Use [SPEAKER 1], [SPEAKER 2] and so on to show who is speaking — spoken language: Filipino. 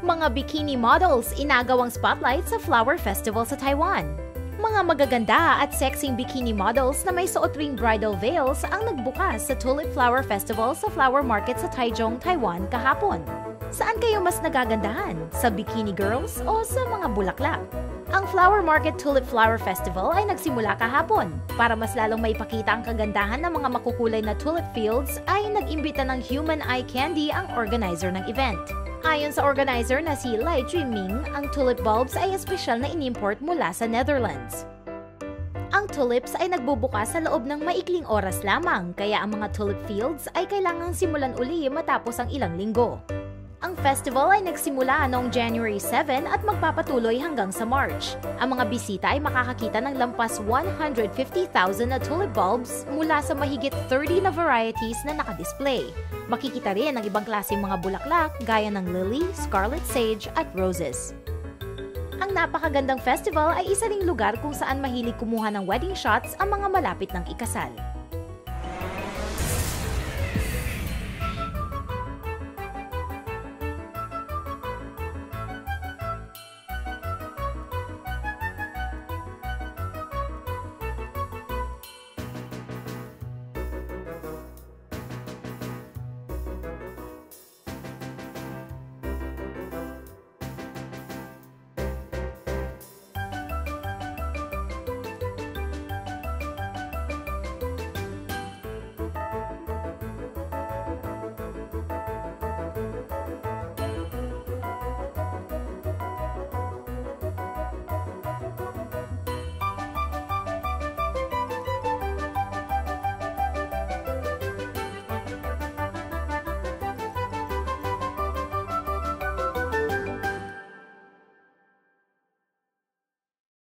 [SPEAKER 1] Mga bikini models inagawang spotlight sa Flower Festival sa Taiwan. Mga magaganda at sexing bikini models na may suot ring bridal veils ang nagbukas sa Tulip Flower Festival sa Flower Market sa Taichung, Taiwan kahapon. Saan kayo mas nagagandahan? Sa bikini girls o sa mga bulaklak? Ang Flower Market Tulip Flower Festival ay nagsimula kahapon. Para mas lalong maipakita ang kagandahan ng mga makukulay na tulip fields ay nag-imbita ng Human Eye Candy ang organizer ng event. Ayon sa organizer na si Lai Junming, ang tulip bulbs ay espesyal na inimport mula sa Netherlands. Ang tulips ay nagbubukas sa loob ng maikling oras lamang, kaya ang mga tulip fields ay kailangang simulan uli matapos ang ilang linggo. Ang festival ay nagsimula noong January 7 at magpapatuloy hanggang sa March. Ang mga bisita ay makakakita ng lampas 150,000 na tulip bulbs mula sa mahigit 30 na varieties na nakadisplay. Makikita rin ang ibang klaseng mga bulaklak gaya ng lily, scarlet sage at roses. Ang napakagandang festival ay isa ring lugar kung saan mahilig kumuha ng wedding shots ang mga malapit ng ikasal.